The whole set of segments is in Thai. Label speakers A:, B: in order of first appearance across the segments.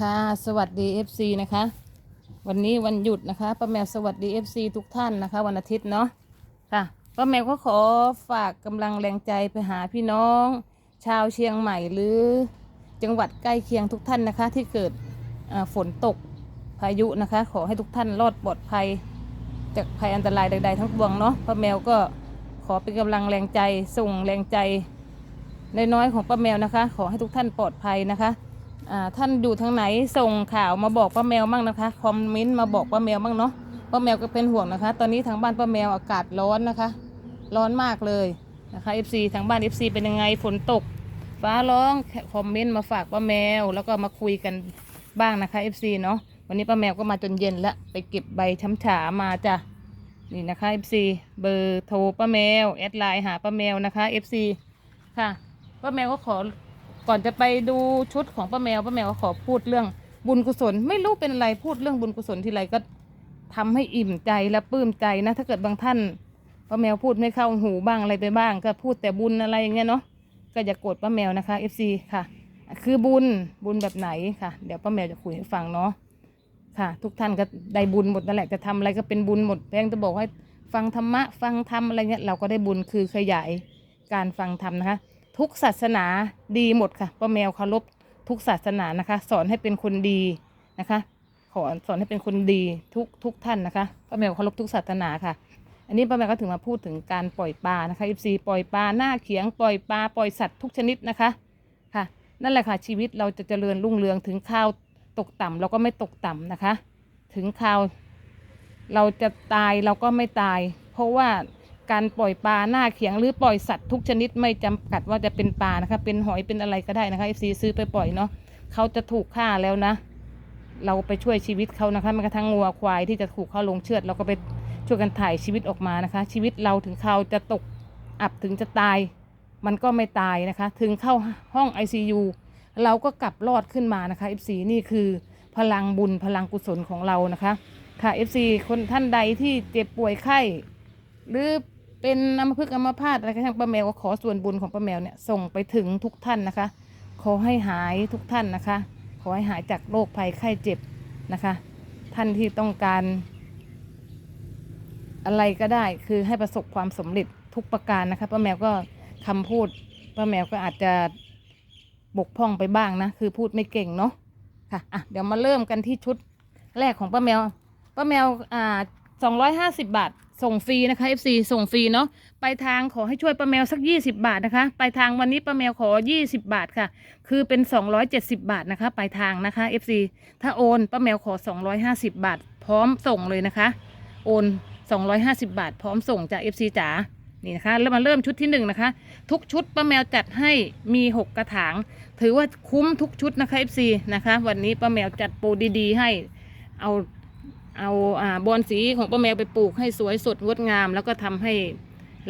A: ค่ะสวัสดี FC นะคะ วันนี้วันหยุดนะคะป้าแมวสวัสดี FC ทุกท่านนะคะ วันอาทิตย์เนาะค่ะป้าแมวก็ขอฝากกำลังแรงใจไปหาพี่น้อง ชาวเชียงใหม่หรือ จังหวัดใกล้เคียงทุกท่านนะคะ ที่เกิดฝนตกพายุนะคะ ขอให้ทุกท่านรอดปลอดภัย จากภัยอันตรายใดๆทั้งปวงเนาะป้าแมวก็ขอเป็นกำลังแรงใจส่งแรงใจน้อยๆของป้าแมวนะคะ ขอให้ทุกท่านปลอดภัยนะคะ ท่านอยู่ทางไหนส่งข่าวมาบอกป้าแมวมั่งนะคะคอมเมนต์มาบอกป้าแมวมั่งเนาะป้าแมวก็เป็นห่วงนะคะ ตอนนี้ทางบ้านป้าแมวอากาศร้อนนะคะ ร้อนมากเลยนะคะ FC ทางบ้าน FC เป็นยังไงฝนตก ฟ้าร้องคอมเมนต์มาฝากป้าแมว แล้วก็มาคุยกันบ้างนะคะ FC เนาะวันนี้ป้าแมวก็มาจนเย็นแล้วไปเก็บใบช้ำฉามาจ้ะนี่นะคะ FC เบอร์โทรป้าแมวแอดไลน์หาป้าแมวนะคะ FC ค่ะป้าแมวก็ขอ ก่อนจะไปดูชุดของป้าแมวป้าแมวขอพูดเรื่องบุญกุศล ไม่รู้เป็นอะไรพูดเรื่องบุญกุศลทีไรก็ทำให้อิ่มใจและปลื้มใจนะ ถ้าเกิดบางท่านป้าแมวพูดไม่เข้าหูบ้างอะไรไปบ้าง ก็พูดแต่บุญอะไรอย่างเงี้ยเนาะก็อย่ากโกรธป้าแมวนะคะ FC ค่ะ คือบุญบุญแบบไหนค่ะ เดี๋ยวป้าแมวจะคุยให้ฟังเนาะค่ะ ทุกท่านก็ได้บุญหมดนั่นแหละจะทำอะไรก็เป็นบุญหมดแพงจะบอกให้ฟังธรรมะ ฟังธรรมอะไรเงี้ยเราก็ได้บุญคือขยายการฟังธรรมนะคะ ทุกศาสนาดีหมดค่ะป้าแมวเคารพทุกศาสนานะคะ สอนให้เป็นคนดีนะคะ ขอสอนให้เป็นคนดีทุกทุกท่านนะคะป้าแมวเคารพทุกศาสนาค่ะ อันนี้ป้าแมวก็ถึงมาพูดถึงการปล่อยปลานะคะ FC ปล่อยปลาหน้าเขียงปล่อยปลาปล่อยสัตว์ทุกชนิดนะคะค่ะ นั่นแหละค่ะชีวิตเราจะเจริญรุ่งเรืองถึงข่าวตกต่ำเราก็ไม่ตกต่ำนะคะ ถึงข่าว เราจะตายเราก็ไม่ตาย เพราะว่า การปล่อยปลาหน้าเขียงหรือปล่อยสัตว์ทุกชนิดไม่จำกัดว่าจะเป็นปลานะคะเป็นหอยเป็นอะไรก็ได้นะคะ FC ซื้อไปปล่อยเนาะเขาจะถูกฆ่าแล้วนะ เราไปช่วยชีวิตเขานะคะแม้กระทั่งงัวควายที่จะถูกเขาลงเชือดเราก็ไปช่วยกันถ่ายชีวิตออกมานะคะ ชีวิตเราถึงเขาจะตกอับถึงจะตาย มันก็ไม่ตายนะคะ ถึงเข้าห้อง ICU เราก็กลับรอดขึ้นมานะคะ FC นี่คือพลังบุญพลังกุศลของเรานะคะ ค่ะ FC คนท่านใดที่เจ็บป่วยไข้ หรือ เป็นอัมพฤกษ์อัมพาตอะไรก็ช่างป้าแมวก็ขอส่วนบุญของป้าแมวเนี่ยส่งไปถึงทุกท่านนะคะ ขอให้หายทุกท่านนะคะ ขอให้หายจากโรคภัยไข้เจ็บนะคะ ท่านที่ต้องการ อะไรก็ได้คือให้ประสบความสำเร็จทุกประการนะคะป้าแมวก็คำพูดป้าแมวก็อาจจะบกพร่องไปบ้างนะ คือพูดไม่เก่งเนาะค่ะอะเดี๋ยวมาเริ่มกันที่ชุดแรกของป้าแมวป้าแมวอ่า สองร้อยห้าสิบบาท ส่งฟรีนะคะ FC ส่งฟรีเนาะไปทางขอให้ช่วยป้าแมวสักยี่สิบาทนะคะ ไปทางวันนี้ป้าแมวขอยี่สิบาทค่ะ คือเป็นสองร้อยเจ็ดสิบาทนะคะไปทางนะคะ FC ถ้าโอนป้าแมวขอสองร้อยห้าสิบาท พร้อมส่งเลยนะคะ โอน 250 บาท พร้อมส่งจาก FC จ๋านี่นะคะแล้วมาเริ่มชุดที่หนึ่งนะคะ ทุกชุดป้าแมวจัดให้มี 6 กระถาง ถือว่าคุ้มทุกชุดนะคะ FC นะคะ วันนี้ป้าแมวจัดโปรดีๆ ให้เอา เอาอ่าบอนสีของป้าแมวไปปลูกให้สวยสดงดงาม แล้วก็ทำให้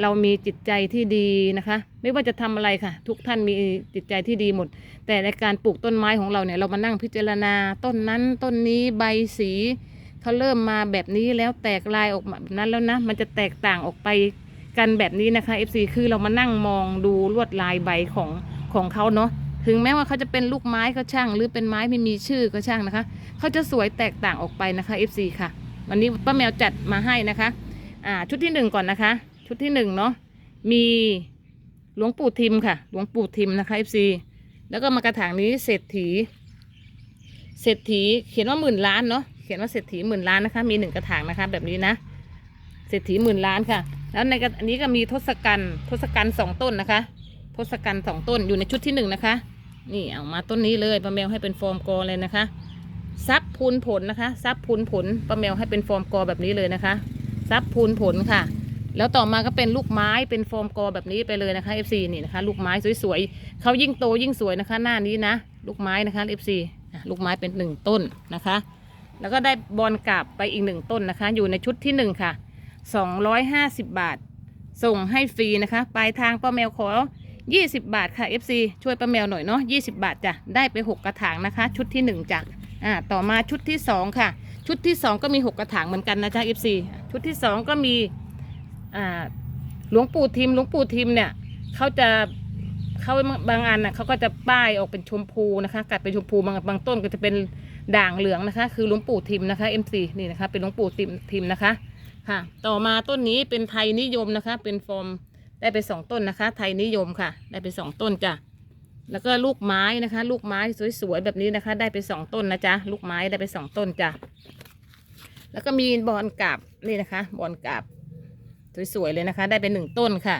A: เรามีจิตใจที่ดีนะคะ ไม่ว่าจะทำอะไรค่ะ ทุกท่านมีจิตใจที่ดีหมด แต่ในการปลูกต้นไม้ของเราเนี่ยเรามานั่งพิจารณาต้นนั้นต้นนี้ใบสีเขาเริ่มมาแบบนี้แล้วแตกลายออกมาแบบนั้นแล้วนะ มันจะแตกต่างออกไปกันแบบนี้นะคะ FC คือเรามานั่งมองดูลวดลายใบของของเขาเนาะ ถึงแม้ว่าเขาจะเป็นลูกไม้ก็ช่าง หรือเป็นไม้ไม่มีชื่อก็ช่างนะคะ เขาจะสวยแตกต่างออกไปนะคะ FC ค่ะ วันนี้ป้าแมวจัดมาให้นะคะอ่าชุดที่หนึ่งก่อนนะคะ ชุดที่หนึ่งเนาะมีหลวงปู่ทิมค่ะ หลวงปู่ทิมนะคะ FC แล้วก็มากระถางนี้เศรษฐี เศรษฐีเขียนว่าหมื่นล้านเนาะเขียนว่าเศรษฐีหมื่นล้านนะคะ มีหนึ่งกระถางนะคะ แบบนี้นะเศรษฐีหมื่นล้านค่ะ แล้วในอันนี้ก็มีทศกัณฐ์ทศกัณฐ์สองต้นนะคะ ทศกัณฐ์สองต้นอยู่ในชุดที่หนึ่งนะคะ นี่เอามาต้นนี้เลยป้าแมวให้เป็นฟอร์มกอเลยนะคะซับพูนผลนะคะซับพูนผลป้าแมวให้เป็นฟอร์มกอแบบนี้เลยนะคะซับพูนผลค่ะ แล้วต่อมาก็เป็นลูกไม้เป็นฟอร์มกอแบบนี้ไปเลยนะคะ FC นี่นะคะ ลูกไม้สวยๆเขายิ่งโตยิ่งสวยนะคะ หน้านี้นะ ลูกไม้นะคะ FC อะลูกไม้เป็นหนึ่งต้นนะคะ แล้วก็ได้บอลกลับไปอีกหนึ่งต้นนะคะ อยู่ในชุดที่หนึ่งค่ะสองร้อยห้าสิบบาท ส่งให้ฟรีนะคะ ปลายทางป้าแมวขอ ยี่สิบบาทค่ะ FC ช่วยป้าแมวหน่อยเนาะยี่สิบาทจ้ะได้ไปหกกระถางนะคะ ชุดที่หนึ่งจ้ะอ่าต่อมาชุดที่สองค่ะ ชุดที่สองก็มีหกกระถางเหมือนกันนะจ๊ะ FC ชุดที่สองก็มีอ่าหลวงปู่ทิมหลวงปู่ทิมเนี่ยเขาจะเขาบางอันน่ะเขาก็จะป้ายออกเป็นชมพูนะคะ กัดเป็นชมพูบางบางต้นก็จะเป็นด่างเหลืองนะคะ คือหลวงปู่ทิมนะคะ MC นี่นะคะ เป็นหลวงปู่ทิมทิมนะคะค่ะ ต่อมาต้นนี้เป็นไทยนิยมนะคะ เป็นฟอร์ม ได้ไปสองต้นนะคะ ไทยนิยมค่ะ ได้ไปสองต้นจ้ะแล้วก็ลูกไม้นะคะ ลูกไม้สวยๆแบบนี้นะคะ ได้ไปสองต้นนะจ๊ะลูกไม้ได้ไปสองต้นจ้ะแล้วก็มีบอลกาบนี่นะคะ บอลกาบสวยๆเลยนะคะ ได้ไปหนึ่งต้นค่ะ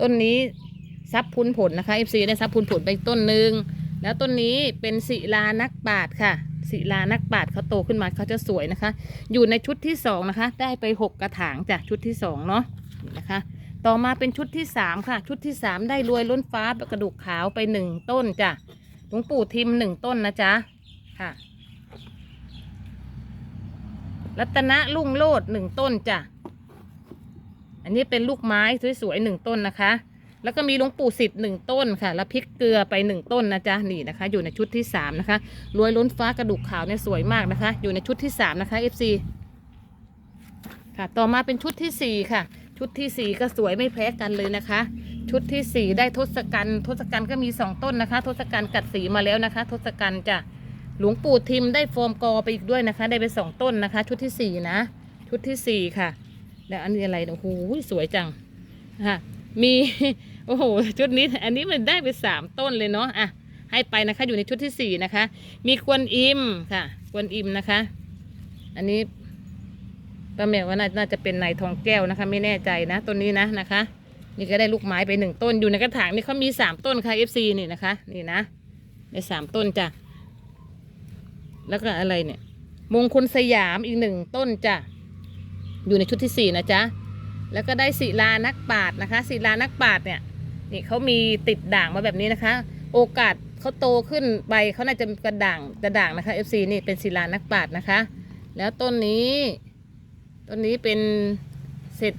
A: ต้นนี้ซับพุนผลนะคะ FC ได้ซับพุนผลไปต้นหนึ่งแล้วต้นนี้เป็นศิลานักปาดค่ะ ศิลานักปราดเขาโตขึ้นมาเขาจะสวยนะคะ อยู่ในชุดที่สองนะคะ ได้ไปหกกระถางจ้ะชุดที่สองเนาะนี่นะคะ ต่อมาเป็นชุดที่สามค่ะ ชุดที่สามได้รวยล้นฟ้ากระดูกขาวไปหนึ่งต้นจ้ะหลวงปู่ทิมหนึ่งต้นนะจ๊ะค่ะ รัตนะลุ่งโลดหนึ่งต้นจ้ะอันนี้เป็นลูกไม้สวยๆหนึ่งต้นนะคะ แล้วก็มีหลวงปู่สิทธิ์หนึ่งต้นค่ะ แล้วพริกเกลือไปหนึ่งต้นนะจ๊ะนี่นะคะ อยู่ในชุดที่สามนะคะรวยล้นฟ้ากระดูกขาวเนี่ยสวยมากนะคะ อยู่ในชุดที่สามนะคะ FC ค่ะ ต่อมาเป็นชุดที่สี่ค่ะ ชุดที่สี่ก็สวยไม่แพ้กันเลยนะคะ ชุดที่สี่ได้ทศกัณฐ์ทศกัณฐ์ก็มีสองต้นนะคะ ทศกัณฐ์กัดสีมาแล้วนะคะ ทศกัณฐ์จ้ะหลวงปู่ทิมได้โฟมกอไปอีกด้วยนะคะ ได้ไปสองต้นนะคะ ชุดที่สี่นะ ชุดที่สี่ค่ะแล้วอันนี้อะไรโอ้โหสวยจังค่ะมี โอ้โหชุดนี้อันนี้มันได้ไปสามต้นเลยเนาะอะให้ไปนะคะ อยู่ในชุดที่สี่นะคะ มีกวนอิมค่ะ กวนอิมนะคะ อันนี้ป้าแมวว่าน่าจะเป็นนายทองแก้วนะคะ ไม่แน่ใจนะต้นนี้นะนะคะ นี่ก็ได้ลูกไม้ไปหนึ่งต้นอยู่ในกระถางนี่เขามีสามต้นค่ะ FC นี่นะคะ นี่นะได้สามต้นจ้ะแล้วก็อะไรเนี่ย มงคลสยามอีกหนึ่งต้นจ้ะอยู่ในชุดที่สี่นะจ๊ะแล้วก็ได้ศิลานักปาดนะคะศิลานักปาดเนี่ย นี่เขามีติดด่างมาแบบนี้นะคะ โอกาสเขาโตขึ้นใบเขาน่าจะกระด่างกระด่างนะคะ FC นี่เป็นศิลานักปราดนะคะ แล้วต้นนี้ต้นนี้เป็นเศรษ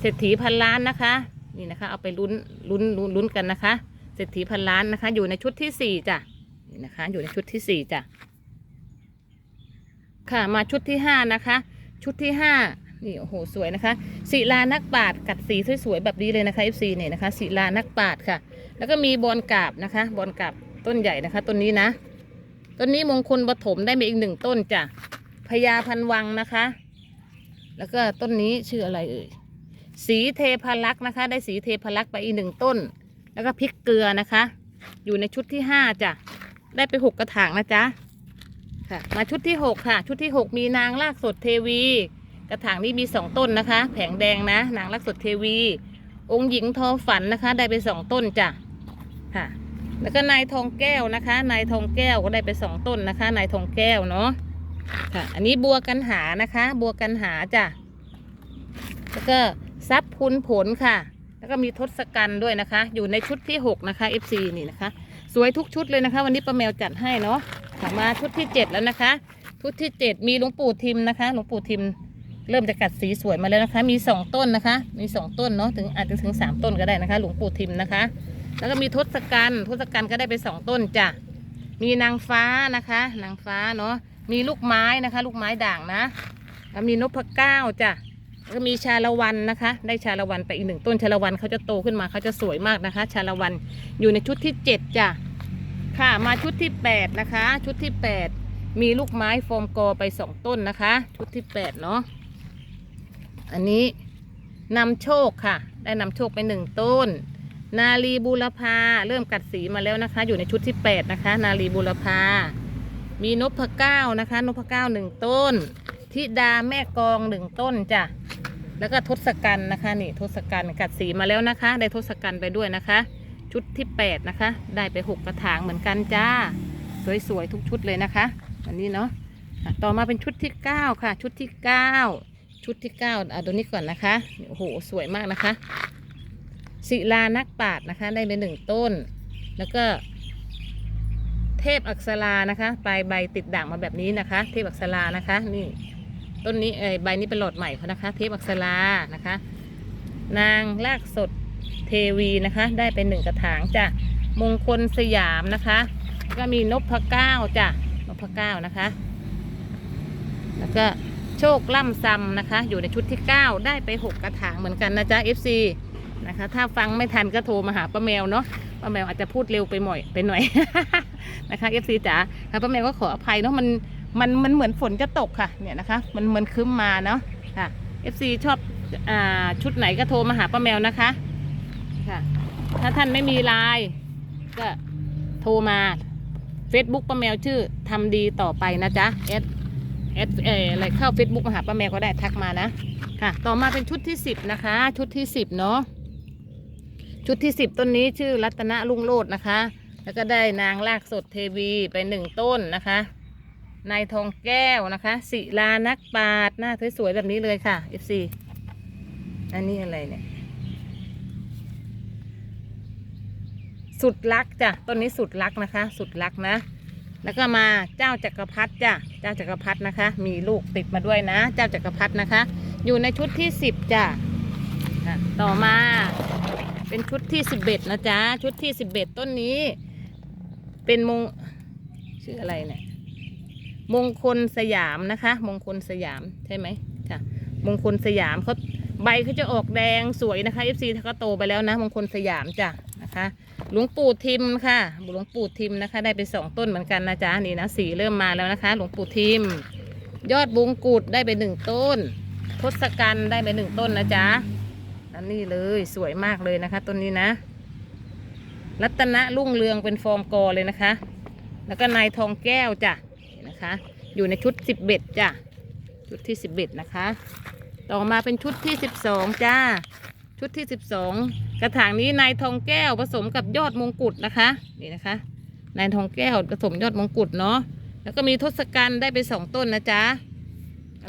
A: เศรษฐีพันล้านนะคะ นี่นะคะ เอาไปลุ้นลุ้นลุ้นลุ้นกันนะคะ เศรษฐีพันล้านนะคะ อยู่ในชุดที่สี่จ้ะนี่นะคะ อยู่ในชุดที่สี่จ้ะค่ะมาชุดที่ห้านะคะ ชุดที่ห้า นี่โอ้โหสวยนะคะศิลานักปาดกัดสีสวยๆแบบนี้เลยนะคะ FC เนี่ยนะคะศิลานักปาดค่ะ แล้วก็มีบอลกาบนะคะ บอลกาบต้นใหญ่นะคะต้นนี้นะต้นนี้มงคลปฐมได้มาอีกหนึ่งต้นจ้ะพญาพันวังนะคะ แล้วก็ต้นนี้ชื่ออะไรเอ่ยสีเทพารักษ์นะคะ ได้สีเทพารักษ์ไปอีกหนึ่งต้น แล้วก็พริกเกลือนะคะ อยู่ในชุดที่ห้าจ้ะได้ไปหกกระถางนะจ๊ะค่ะมาชุดที่หกค่ะ ชุดที่หกมีนางลากสดเทวี กระถางนี้มีสองต้นนะคะ แผงแดงนะนางลากสดเทวี องค์หญิงทอฝันนะคะ ได้ไปสองต้นจ้ะค่ะ แล้วก็นายทองแก้วนะคะ นายทองแก้วก็ได้ไปสองต้นนะคะ นายทองแก้วเนาะค่ะ อันนี้บัวกันหานะคะ บัวกันหาจ้ะแล้วก็ซับพุนผลค่ะ แล้วก็มีทศกัณฐ์ด้วยนะคะ อยู่ในชุดที่หกนะคะ FC นี่นะคะ สวยทุกชุดเลยนะคะ วันนี้ป้าแมวจัดให้เนาะค่ะมาชุดที่เจ็ดแล้วนะคะ ชุดที่เจ็ดมีหลวงปู่ทิมนะคะหลวงปู่ทิม เริ่มจะกัดสีสวยมาแล้วนะคะ มีสองต้นนะคะ มีสองต้นเนาะถึงอาจจะถึงสามต้นก็ได้นะคะ หลวงปู่ทิมนะคะ แล้วก็มีทศกัณฐ์ทศกัณฐ์ก็ได้ไปสองต้นจ้ะมีนางฟ้านะคะ นางฟ้าเนาะมีลูกไม้นะคะ ลูกไม้ด่างนะแล้วมีนพเก้าจ้ะแล้วก็มีชาละวันนะคะ ได้ชาละวันไปอีกหนึ่งต้นชาละวันเขาจะโตขึ้นมาเขาจะสวยมากนะคะ ชาละวันอยู่ในชุดที่เจ็ดจ้ะค่ะมาชุดที่แปดนะคะ ชุดที่แปดมีลูกไม้โฟมกอไปสองต้นนะคะ ชุดที่แปดเนาะ อันนี้นำโชคค่ะ ได้นำโชคไปหนึ่งต้น นาลีบูรพาเริ่มกัดสีมาแล้วนะคะ อยู่ในชุดที่แปดนะคะ นาลีบูรพา มีนพเก้านะคะ นพเก้าหนึ่งต้นทิดาแม่กองหนึ่งต้นจ้ะแล้วก็ทศกัณฐ์นะคะนี่ทศกัณฐ์กัดสีมาแล้วนะคะ ได้ทศกัณฐ์ไปด้วยนะคะ ชุดที่แปดนะคะ ได้ไปหกกระถางเหมือนกันจ้า สวยๆทุกชุดเลยนะคะอันนี้เนาะอะต่อมาเป็นชุดที่เก้าค่ะ ชุดที่เก้า ชุดที่เก้าอะตัวนี้ก่อนนะคะโอ้โหสวยมากนะคะศิลานักปราดนะคะ ได้ไปหนึ่งต้น แล้วก็ เทพอักษรานะคะปลายใบติดด่างมาแบบนี้นะคะ เทพอักษรานะคะ นี่ต้นนี้เอใบนี้เป็นหลอดใหม่เขานะคะ เทพอักษรานะคะ นางลากสดเทวีนะคะ ได้เป็นหนึ่งกระถางจ้ะมงคลสยามนะคะ ก็มีนพเก้าจ้ะนพเก้านะคะ แล้วก็ โชคล่ำซำนะคะ อยู่ในชุดที่ 9 ได้ไป 6 กระถางเหมือนกันนะจ๊ะ FC นะคะ ถ้าฟังไม่ทันก็โทรมาหาป้าแมวเนาะป้าแมวอาจจะพูดเร็วไปหน่อยไปหน่อยนะคะ FC จ๋าค่ะป้าแมวก็ขออภัยเนาะมันมันมันเหมือนฝนจะตกค่ะเนี่ยนะคะ มันมันครึ้มมาเนาะค่ะ FC ชอบอ่าชุดไหนก็โทรมาหาป้าแมวนะคะค่ะ ถ้าท่านไม่มีไลน์ก็โทรมา Facebook ป้าแมวชื่อทำดีต่อไปนะจ๊ะเอส เอสเอออะไรเข้า Facebook มาหาป้าแมวก็ได้ทักมานะค่ะ ต่อมาเป็นชุดที่10นะคะ ชุดที่10เนาะชุดที่10ต้นนี้ชื่อรัตนรุ่งโรจน์นะคะ แล้วก็ได้นางลากสดเทวีไปหนึ่งต้นนะคะนายทองแก้วนะคะศิลานักปาดหน้าสวยๆแบบนี้เลยค่ะ FC อันนี้อะไรเนี่ย สุดรักจ้ะต้นนี้สุดรักนะคะ สุดรักนะ แล้วก็มาเจ้าจักรพรรดิจ้ะ เจ้าจักรพรรดินะคะ มีลูกติดมาด้วยนะ เจ้าจักรพรรดินะคะ อยู่ในชุดที่สิบจ้ะต่อมา เป็นชุดที่สิบเอ็ดนะจ๊ะ ชุดที่สิบเอ็ดต้นนี้ เป็นมงชื่ออะไรเนี่ย มงคลสยามนะคะ มงคลสยามใช่ไหมค่ะ มงคลสยามเขาใบเขาจะออกแดงสวยนะคะ FC ถ้าก็โตไปแล้วนะ มงคลสยามจ้ะนะคะ หลวงปู่ทิมค่ะหลวงปู่ทิมนะคะ ได้ไปสองต้นเหมือนกันนะจ๊ะนี่นะสีเริ่มมาแล้วนะคะ หลวงปู่ทิม ยอดบุงกุดได้ไปหนึ่งต้นทศกัณฐ์ได้ไปหนึ่งต้นนะจ๊ะอันนี้เลยสวยมากเลยนะคะต้นนี้นะ รัตนะรุ่งเรืองเป็นฟอร์มกอเลยนะคะ แล้วก็นายทองแก้วจ้ะนี่นะคะ อยู่ในชุดสิบเบ็ดจ้ะชุดที่สิบเบ็ดนะคะ ต่อมาเป็นชุดที่สิบสองจ้า ชุดที่สิบสอง กระถางนี้นายทองแก้วผสมกับยอดมงกุฎนะคะ นี่นะคะนายทองแก้วผสมยอดมงกุฎเนาะแล้วก็มีทศกัณฐ์ได้ไปสองต้นนะจ๊ะ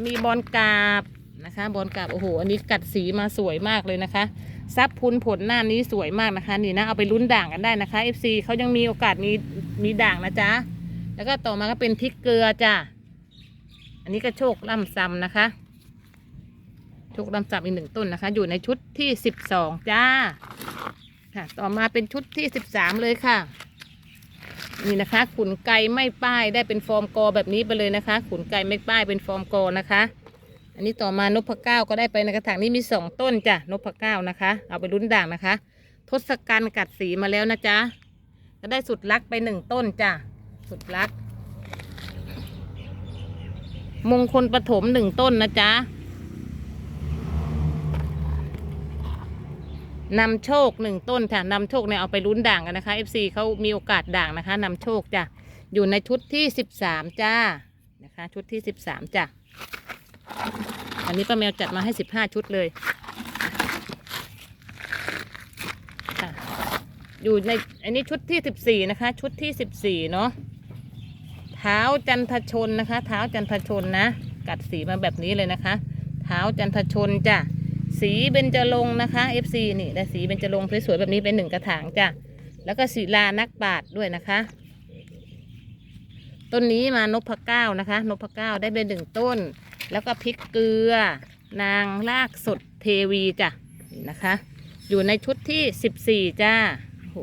A: มีบอลกาบนะคะ บอลกาบโอ้โหอันนี้กัดสีมาสวยมากเลยนะคะซับพุนผลหน้านี้สวยมากนะคะ นี่นะเอาไปลุ้นด่างกันได้นะคะ FC เขายังมีโอกาสมีมีด่างนะจ๊ะแล้วก็ต่อมาก็เป็นพริกเกลือจ้ะอันนี้ก็โชคล่ำซำนะคะ ชุกลำจับอีกหนึ่งต้นนะคะ อยู่ในชุดที่สิบสองจ้า ค่ะ ต่อมาเป็นชุดที่สิบสามเลยค่ะ นี่นะคะ ขุนไก่ไม่ป้ายได้เป็นฟอร์มกอแบบนี้ไปเลยนะคะ ขุนไก่ไม่ป้ายเป็นฟอร์มกอนะคะ อันนี้ต่อมานพเก้าก็ได้ไปในกระถางนี้มีสองต้นจ้ะนพเก้านะคะ เอาไปลุ้นด่างนะคะ ทศกัณฐ์กัดสีมาแล้วนะจ๊ะก็ได้สุดลักไปหนึ่งต้นจ้ะสุดลัก มงคลปฐมหนึ่งต้นนะจ๊ะ นำโชคหนึ่งต้นค่ะนำโชคเนี่ยเอาไปลุ้นด่างกันนะคะ FC เขามีโอกาสด่างนะคะนำโชคจ้ะอยู่ในชุดที่สิบสามจ้านะคะ ชุดที่สิบสามจ้ะอันนี้ป้าแมวจัดมาให้สิบห้าชุดเลยค่ะอยู่ในอันนี้ชุดที่สิบสี่นะคะ ชุดที่สิบสี่เนาะเท้าจันทชนนะคะ เท้าจันทชนนะ กัดสีมาแบบนี้เลยนะคะ เท้าจันทชนจ้ะ สีเบญจรงค์นะคะ FC นี่ได้สีเบญจรงค์สวยๆแบบนี้เป็นหนึ่งกระถางจ้ะแล้วก็ศิลานักบาทด้วยนะคะ ต้นนี้มานพเก้านะคะ นพเก้าได้เป็นหนึ่งต้น แล้วก็พริกเกลือ นางลากสดเทวีจ้ะนี่นะคะ อยู่ในชุดที่สิบสี่จ้าโห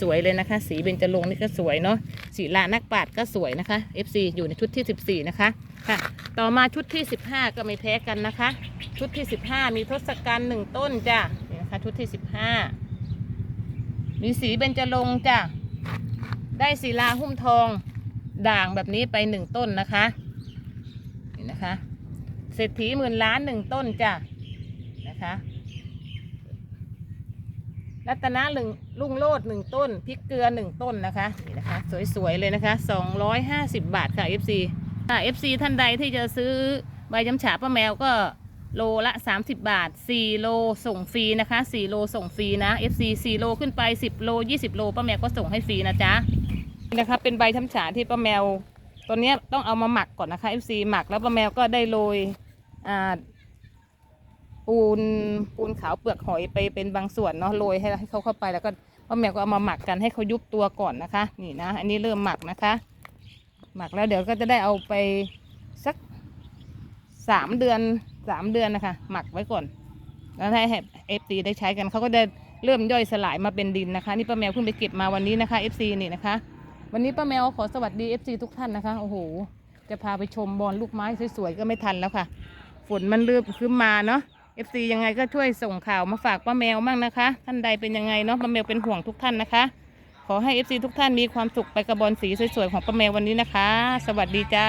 A: สวยๆเลยนะคะ สีเบญจรงค์นี่ก็สวยเนาะศิลานักบาทก็สวยนะคะ FC อยู่ในชุดที่สิบสี่นะคะ ค่ะ ต่อมาชุดที่สิบห้าก็ไม่แพ้กันนะคะ ชุดที่สิบห้ามีทศกัณฐ์หนึ่งต้นจ้ะนี่นะคะ ชุดที่สิบห้ามีสีเบญจรงค์จ้ะ ได้ศิลาหุ้มทองด่างแบบนี้ไปหนึ่งต้นนะคะ นี่นะคะ เศรษฐีหมื่นล้านหนึ่งต้นจ้ะ นะคะ รัตนะหนึ่งลุงโลดหนึ่งต้น พริกเกลือหนึ่งต้นนะคะ นี่นะคะ สวยๆเลยนะคะสองร้อยห้าสิบบาทค่ะ FC ถ้า FC ท่านใดที่จะซื้อใบยำฉาป้าแมวก็โลละ 30 บาท 4 โลส่งฟรีนะคะ 4 โลส่งฟรีนะ FC 4 โลขึ้นไป 10 โล 20 โลป้าแมวก็ส่งให้ฟรีนะจ๊ะนะคะเป็นใบยำฉาที่ป้าแมวตอนนี้ยต้องเอามาหมักก่อนนะคะ FC หมักแล้วป้าแมวก็ได้โรยอ่าปูนปูนขาวเปลือกหอยไปเป็นบางส่วนเนาะโรยให้ให้เขาเข้าไปแล้วก็ป้าแมวก็เอามาหมักกันให้เขายุบตัวก่อนนะคะ นี่นะ อันนี้เริ่มหมักนะคะ หมักแล้วเดี๋ยวก็จะได้เอาไปสักสามเดือนสามเดือนนะคะ หมักไว้ก่อน แล้วให้เอฟซีได้ใช้กันเขาก็จะเริ่มย่อยสลายมาเป็นดินนะคะ นี่ป้าแมวเพิ่งไปเก็บมาวันนี้นะคะเอฟซีนี่นะคะ วันนี้ป้าแมวขอสวัสดีเอฟซีทุกท่านนะคะโอ้โหจะพาไปชมบอลลูกไม้สวยๆก็ไม่ทันแล้วค่ะ ฝนมันเริ่มขึ้นมาเนาะเอฟซียังไงก็ช่วยส่งข่าวมาฝากป้าแมวมั่งนะคะ ท่านใดเป็นยังไงเนาะป้าแมวเป็นห่วงทุกท่านนะคะ ขอให้เอฟซีทุกท่านมีความสุขไปกระบอนสีสวยๆของป้าแมววันนี้นะคะ สวัสดีจ้า